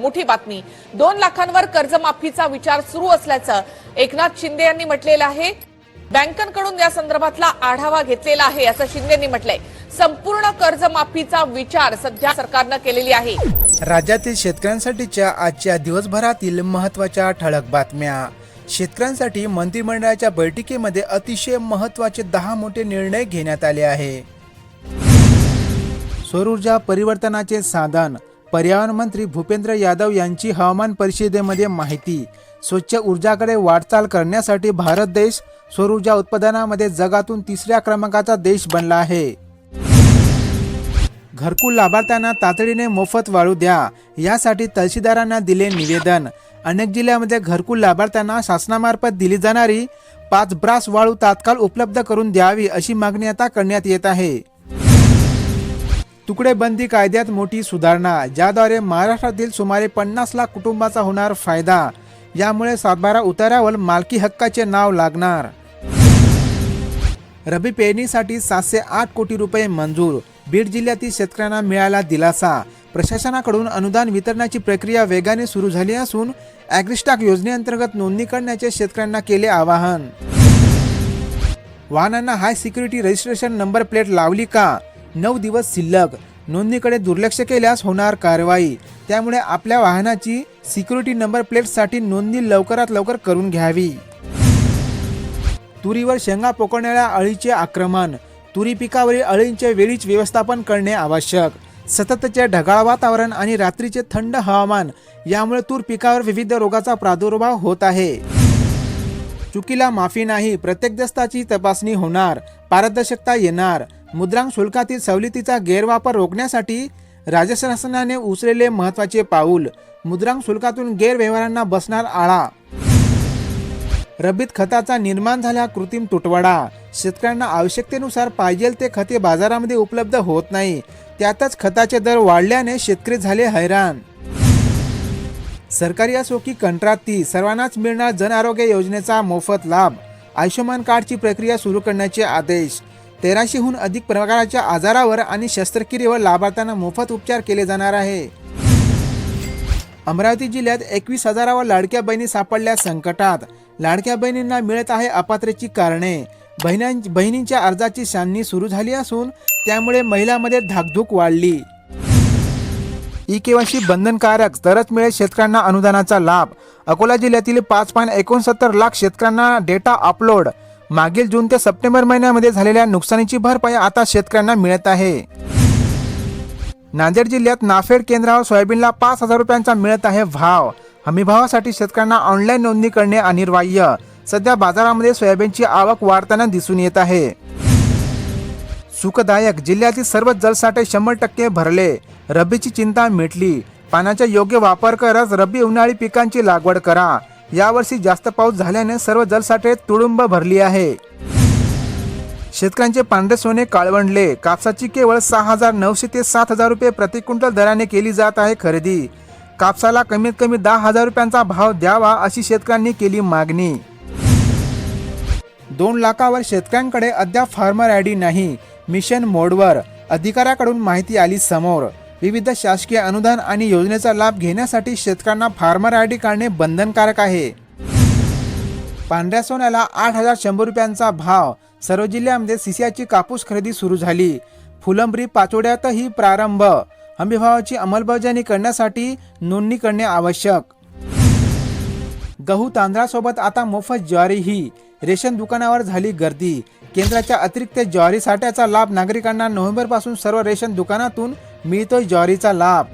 मोठी बातमी. दोन लाखांवर कर्जमाफीचा विचार सुरू असल्याचं एकनाथ शिंदे यांनी म्हटलेलं आहे. बँकांकडून या संदर्भातला आढावा घेतलेला आहे असं शिंदेंनी म्हटलंय. संपूर्ण कर्जमाफीचा विचार सध्या सरकारनं केलेली आहे. राज्यातील शेतकऱ्यांसाठीच्या आजच्या दिवसभरातील महत्त्वाच्या ठळक बातम्या. शेतकऱ्यांसाठी मंत्रिमंडळाच्या बैठकीमध्ये अतिशय महत्त्वाचे दहा मोठे निर्णय घेण्यात आले आहे. सौर ऊर्जा परिवर्तनाचे साधन पर्यावरण मंत्री भूपेंद्र यादव यांची हवामान परिषदेमध्ये माहिती. स्वच्छ ऊर्जाकडे वाटचाल करण्यासाठी भारत देश सौर ऊर्जा उत्पादनामध्ये जगातून तिसऱ्या क्रमांकाचा देश बनला आहे. घरकुल लाभार्थ्यांना तातडीने मोफत वाळू द्या. यासाठी तहसीलदारांना दिले निवेदन. अनेक जिल्ह्यामध्ये घरकुल लाभार्थ्यांना शासनामार्फत दिली जाणारी पाच ब्रास वाळू तात्काळ उपलब्ध करून द्यावी अशी मागणी आता करण्यात येत आहे. तुकडेबंदी कायद्यात मोठी सुधारणा ज्याद्वारे महाराष्ट्रातील सुमारे पन्नास लाख कुटुंबाचा होणार फायदा. यामुळे सातबारा उतारावर मालकी हक्काचे नाव लागणार. रबी पेरणीसाठी सातशे आठ कोटी रुपये मंजूर. बीड जिल्ह्यातील शेतकऱ्यांना मिळाला दिलासा. प्रशासनाकडून अनुदान वितरणाची प्रक्रिया वेगाने सुरू झाली असून ॲग्रिस्टाक योजनेअंतर्गत नोंदणी करण्याचे शेतकऱ्यांना केले आवाहन. वाहनांना high security registration number plate लावली का? नऊ दिवस शिल्लक. नोंदणीकडे दुर्लक्ष केल्यास होणार कारवाई. त्यामुळे आपल्या वाहनाची सिक्युरिटी नंबर प्लेटसाठी नोंदणी लवकरात लवकर करून घ्यावी. तुरीवर शेंगा पोकळणाऱ्या अळीचे आक्रमण. तुरी पिकावरील अळींचे वेळीच व्यवस्थापन करणे आवश्यक. सततचे ढगाळ वातावरण आणि रात्रीचे थंड हवामान. यामुळे तूर पिकावर विविध रोगाचा प्रादुर्भाव होत आहे. चुकीला माफी नाही प्रत्येक दस्ताची तपासणी होणार पारदर्शकता येणार. मुद्रांक शुल्कातील सवलतीचा गैरवापर रोखण्यासाठी राज्य शासनाने उचलेले महत्त्वाचे पाऊल. मुद्रांक शुल्कातून गैरव्यवहारांना बसणार आळा. रब्बीत खताचा निर्माण झाला कृत्रिम तुटवडा. शेतकऱ्यांना आवश्यकतेनुसार पाहिजे ते खते बाजारामध्ये उपलब्ध होत नाही. त्यातच खताचे दर वाढल्याने शेतकरी झाले हैराण. सरकारी असो की कंत्राटी सर्वांनाच मिळणार जन आरोग्य योजनेचा मोफत लाभ. आयुष्यमान कार्डची प्रक्रिया सुरू करण्याचे आदेश. तेराशेहून अधिक प्रकाराच्या आजारावर आणि शस्त्रक्रियेवर लाभार्थ्यांना मोफत उपचार केले जाणार आहे. अमरावती जिल्ह्यात एकवीस हजारावर लाडक्या बहिणी सापडल्या संकटात. लाडक्या बहिणींना मिळत आहे अपात्रेची कारणे. बहिणां बहिणींच्या अर्जाची छाननी सुरू झाली असून त्यामुळे महिलांमध्ये धाकधूक वाढली. ई केवायसी बंधनकारक तरच मिळेल शेतकऱ्यांना अनुदानाचा लाभ. अकोला जिल्ह्यातील पाच पॉईंट एकोणसत्तर लाख शेतकऱ्यांना डेटा अपलोड. मागील जून ते सप्टेंबर महिन्यामध्ये झालेल्या नुकसानीची भरपाई आता शेतकऱ्यांना मिळत आहे. नांदेड जिल्ह्यात नाफेड केंद्रावर सोयाबीनला पाच हजार रुपयांचा मिळत आहे भाव. हमीभावासाठी शेतकऱ्यांना ऑनलाईन नोंदणी करणे अनिवार्य. सध्या बाजारामध्ये सोयाबीनची आवक वाढताना दिसून येत आहे. सुखदायक जिल्ह्यातील सर्व जलसाठे शंभर टक्के भरले. रब्बीची चिंता मिटली. पाण्याचा योग्य वापर करत रब्बी उन्हाळी पिकांची लागवड करा. यावर्षी जास्त पाऊस झाल्याने सर्व जलसाठे तुडुंब भरली आहे. शेतकऱ्यांचे पांढरे सोने काळवंडले. कापसाची केवळ सहा हजार नऊशे ते सात हजार रुपये प्रति क्विंटल दराने केली जात आहे खरेदी. कापसाला कमीत कमी दहा हजार रुपयांचा भाव द्यावा अशी शेतकऱ्यांनी केली मागणी. दोन लाखावर शेतकऱ्यांकडे अद्याप फार्मर आय डी नाही. मिशन मोडवर अधिकाऱ्याकडून माहिती आली समोर. विविध शासकीय अनुदान आणि योजनेचा लाभ घेण्यासाठी शेतकऱ्यांना फार्मर आय डी काढणे बंधनकारक आहे. पांढऱ्या सोन्याला आठ हजार शंभर रुपयांचा भाव. सर्व जिल्ह्यामध्ये सिसियाची कापूस खरेदी सुरू झाली. फुलंब्री पाचोड्यातही प्रारंभ. हमीभावाची अंमलबजावणी करण्यासाठी नोंदणी करणे आवश्यक. गहू तांदळासोबत आता मोफत ज्वारीही. रेशन दुकानावर झाली गर्दी. केंद्राच्या अतिरिक्त ज्वारी साठ्याचा लाभ नागरिकांना नोव्हेंबरपासून सर्व रेशन दुकानातून मिळतोय ज्वारीचा लाभ.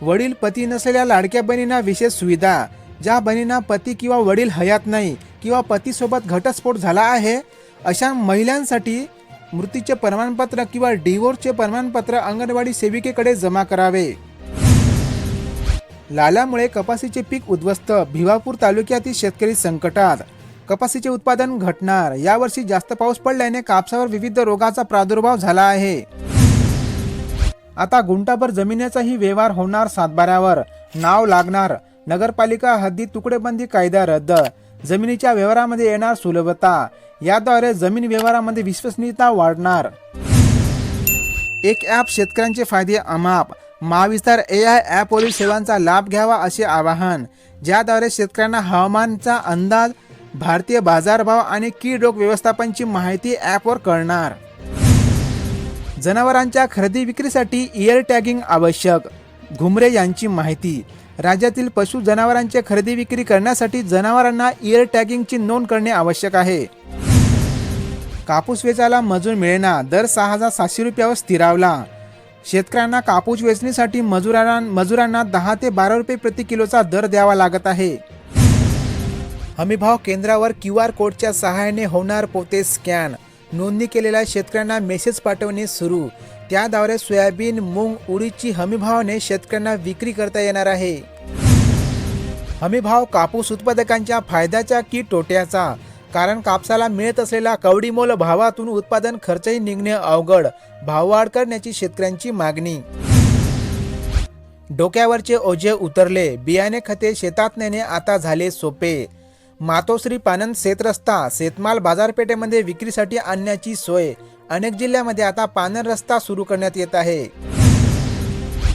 वडील पती नसलेल्या लाडक्या बहिणींना विशेष सुविधा. ज्या बहिणींना पती किंवा वडील हयात नाही किंवा पतीसोबत घटस्फोट झाला आहे अशा महिलांसाठी मृत्यूचे प्रमाणपत्र किंवा डिवोर्सचे प्रमाणपत्र अंगणवाडी सेविकेकडे जमा करावे. लाल्यामुळे कपाशीचे पीक उद्ध्वस्त. भिवापूर तालुक्यातील शेतकरी संकटात. कपाशीचे उत्पादन घटणार. यावर्षी जास्त पाऊस पडल्याने कापसावर विविध रोगाचा प्रादुर्भाव झाला आहे. आता गुंटाभर जमिनीचाही व्यवहार होणार सातबाऱ्यावर. नाव लागणार. नगरपालिका हद्दी तुकडेबंदी कायदा रद्द. जमिनीच्या व्यवहारामध्ये येणार सुलभता. याद्वारे जमीन व्यवहारामध्ये विश्वसनीयता वाढणार. एक ॲप शेतकऱ्यांचे फायदे अमाप. महाविस्तार ए आय ॲपवरील सेवांचा लाभ घ्यावा असे आवाहन. ज्याद्वारे शेतकऱ्यांना हवामानचा अंदाज भारतीय बाजारभाव आणि कीड रोग व्यवस्थापनची माहिती ॲपवर कळणार. जनावरांच्या खरेदी विक्रीसाठी इयर टॅगिंग आवश्यक. घुमरे यांची माहिती. राज्यातील पशु जनावरांचे खरेदी विक्री करण्यासाठी जनावरांना इयर टॅगिंगची नोंद करणे आवश्यक आहे. कापूस वेचायला मजूर मिळेना दर सहा हजार सातशे रुपयावर स्थिरावला. शेतकऱ्यांना कापूस वेचणीसाठी मजुरांना मजुरांना दहा ते बारा रुपये प्रति किलोचा दर द्यावा लागत आहे. हमीभाव केंद्रावर क्यू आर कोडच्या सहाय्याने होणार पोते स्कॅन. नोंदणी केलेल्या शेतकऱ्यांना मेसेज पाठवणे सुरू. त्याद्वारे सोयाबीन मूग उडीदची हमीभावाने शेतकऱ्यांना विक्री करता येणार आहे. हमीभाव कापूस उत्पादकांच्या फायद्याचा की तोट्याचा? कारण कापसाला मिळत असलेला कवडीमोल भावातून उत्पादन खर्चही निघणे अवघड भाववाढ करण्याची शेतकऱ्यांची मागणी. डोक्यावरचे ओझे उतरले बियाणे खते शेतात नेणे आता झाले सोपे. मातोश्री पानन शेतरस्ता शेतमाल बाजारपेठेमध्ये विक्रीसाठी आणण्याची सोय. अनेक जिल्ह्यामध्ये आता पानन रस्ता सुरू करण्यात येत आहे.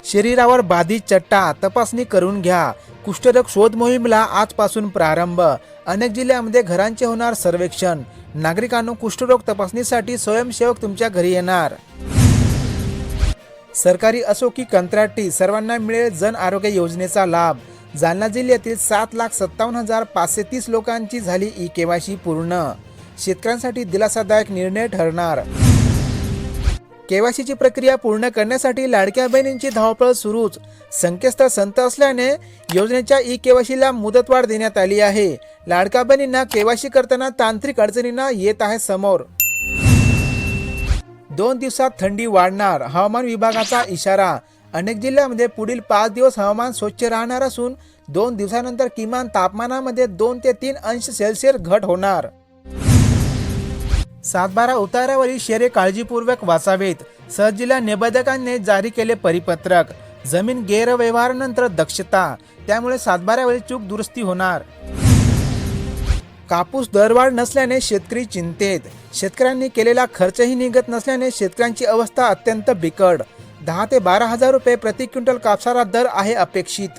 शरीरावर बाधित चट्टा तपासणी करून घ्या. कुष्ठरोग शोध मोहिमेला आजपासून प्रारंभ. अनेक जिल्ह्यामध्ये घरांचे होणार सर्वेक्षण. नागरिकांनो कुष्ठरोग तपासणीसाठी स्वयंसेवक तुमच्या घरी येणार. सरकारी असो की कंत्राटी सर्वांना मिळेल जन आरोग्य योजनेचा लाभ. जालना जिल्ह्यातील सात लाख सत्तावन्न हजार पाचशे तीस लोकांची झाली ई केवायसी पूर्ण. शेतकऱ्यांसाठी दिलासादायक निर्णय ठरणार. केवायसीची प्रक्रिया पूर्ण करण्यासाठी लाडक्या बहिणींची धावपळ सुरूच. संकेतस्थळ संत असल्याने योजनेच्या ई केवायसीला मुदतवाढ देण्यात आली आहे. लाडक्या बहिणींना केवायसी करताना तांत्रिक अडचणींना येत आहे समोर. दोन दिवसात थंडी वाढणार. हवामान विभागाचा इशारा. अनेक जिल्ह्यामध्ये पुढील पाच दिवस हवामान स्वच्छ राहणार असून दोन दिवसानंतर किमान तापमानामध्ये दोन ते तीन अंश सेल्सिअस घट होणार. सातबारा उतारावरील शेरे काळजीपूर्वक वाचावेत. सहज जिल्हा निबंधकांनी जारी केले परिपत्रक. जमीन गैरव्यवहारानंतर दक्षता. त्यामुळे सातबाऱ्यावरील चूक दुरुस्ती होणार. कापूस दरवाढ नसल्याने शेतकरी चिंतेत. शेतकऱ्यांनी केलेला खर्चही निघत नसल्याने शेतकऱ्यांची अवस्था अत्यंत बिकट. दहा ते बारा हजार रुपये प्रति क्विंटल कापसाला दर आहे अपेक्षित.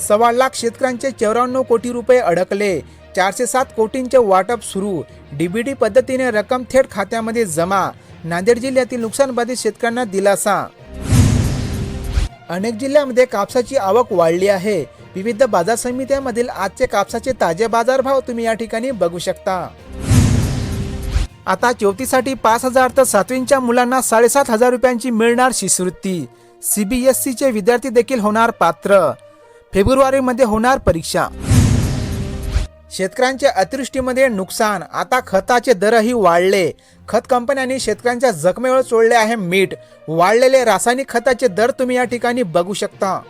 सव्वा लाख शेतकऱ्यांचे चौऱ्याण्णव कोटी रुपये अडकले. चारशे सात कोटींचे वाटप सुरू. डीबीडी पद्धतीने रक्कम थेट खात्यामध्ये जमा. नांदेड जिल्ह्यातील नुकसानबाधित शेतकऱ्यांना दिलासा. अनेक जिल्ह्यामध्ये कापसाची आवक वाढली आहे. विविध बाजार समित्यांमधील आजचे कापसाचे ताजे बाजारभाव तुम्ही या ठिकाणी बघू शकता. आता चौथीसाठी पाच हजार तर सातवींच्या मुलांना साडेसात हजार रुपयांची मिळणार शिष्यवृत्ती. सीबीएसईचे विद्यार्थी देखील होणार पात्र. फेब्रुवारीमध्ये होणार परीक्षा. शेतकऱ्यांच्या अतिवृष्टीमध्ये नुकसान. आता खताचे दरही वाढले. खत कंपन्यांनी शेतकऱ्यांच्या जखमेवर चोळले आहे मीठ. वाढलेले रासायनिक खताचे दर तुम्ही या ठिकाणी बघू शकता.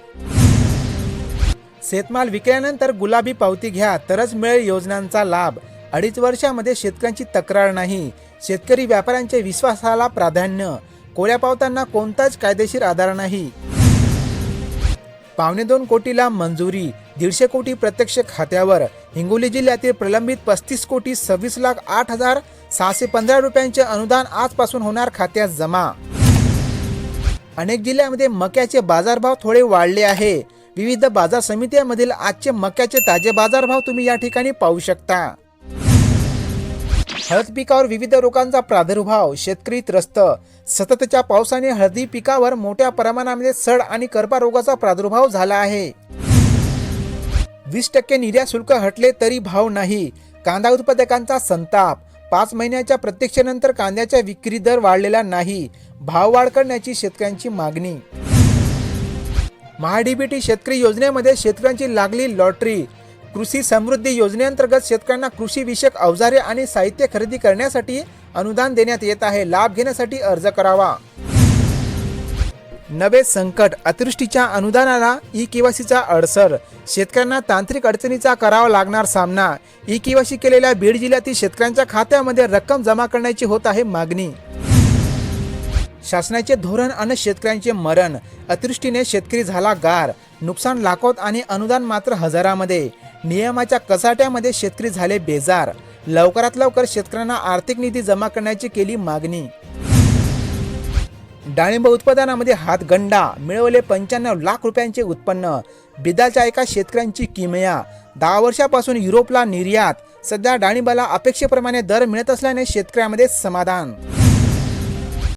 शेतमाल विकल्यानंतर गुलाबी पावती घ्या. तरच मिळेल योजनांचा लाभ. अडीच वर्षामध्ये शेतकऱ्यांची तक्रार नाही. शेतकरी व्यापाऱ्यांच्या विश्वासाला प्राधान्य. कोळ्या पावतांना कोणताच कायदेशीर आधार नाही. पावणे दोन कोटीला मंजुरी. दीडशे कोटी प्रत्यक्ष खात्यावर. हिंगोली जिल्ह्यातील प्रलंबित पस्तीस कोटी सव्वीस लाख आठ हजार सहाशे पंधरा रुपयांचे अनुदान आजपासून होणार खात्यात जमा. अनेक जिल्ह्यामध्ये मक्याचे बाजारभाव थोडे वाढले आहे. विविध बाजार समित्यांमधील आजचे मक्याचे ताजे बाजारभाव तुम्ही या ठिकाणी पाहू शकता. हळद पिकावर विविध रोगांचा प्रादुर्भाव शेतकरी त्रस्त सततच्या पावसाने हळदी पिकावर मोठ्या प्रमाणामध्ये सड आणि करपा रोगाचा प्रादुर्भाव झाला आहे. वीस टक्के निर्यात शुल्क हटले तरी भाव नाही. कांदा उत्पादकांचा संताप. पाच महिन्याच्या प्रत्यक्षानंतर कांद्याच्या विक्री दर वाढलेला नाही. भाव वाढ करण्याची शेतकऱ्यांची मागणी. महाडीबीटी शेतकरी योजनेमध्ये शेतकऱ्यांची लागली लॉटरी. कृषी समृद्धी योजनेअंतर्गत शेतकऱ्यांना कृषी विषयक अवजारे आणि साहित्य खरेदी करण्यासाठी अनुदान देण्यात येत आहे. लाभ घेण्यासाठी अर्ज करावा. नवे संकट अतिवृष्टीच्या अनुदानाला ई केवासीचा अडसर. शेतकऱ्यांना तांत्रिक अडचणीचा करावा लागणार सामना. ई केवासी केलेल्या बीड जिल्ह्यातील शेतकऱ्यांच्या खात्यामध्ये रक्कम जमा करण्याची होत आहे मागणी. शासनाचे धोरण आणि शेतकऱ्यांचे मरण. अतिवृष्टीने शेतकरी झाला गार. नुकसान लाखोत आणि अनुदान मात्र हजारामध्ये. नियमाच्या कसाट्यामध्ये शेतकरी झाले बेजार. लवकरात लवकर शेतकऱ्यांना आर्थिक निधी जमा करण्याची केली मागणी. डाळिंब उत्पादनामध्ये हातगंडा. मिळवले पंच्याण्णव लाख रुपयांचे उत्पन्न. बिदाच्या एका शेतकऱ्यांची किमया. दहा वर्षापासून युरोपला निर्यात. सध्या डाळिंबाला अपेक्षेप्रमाणे दर मिळत असल्याने शेतकऱ्यामध्ये समाधान.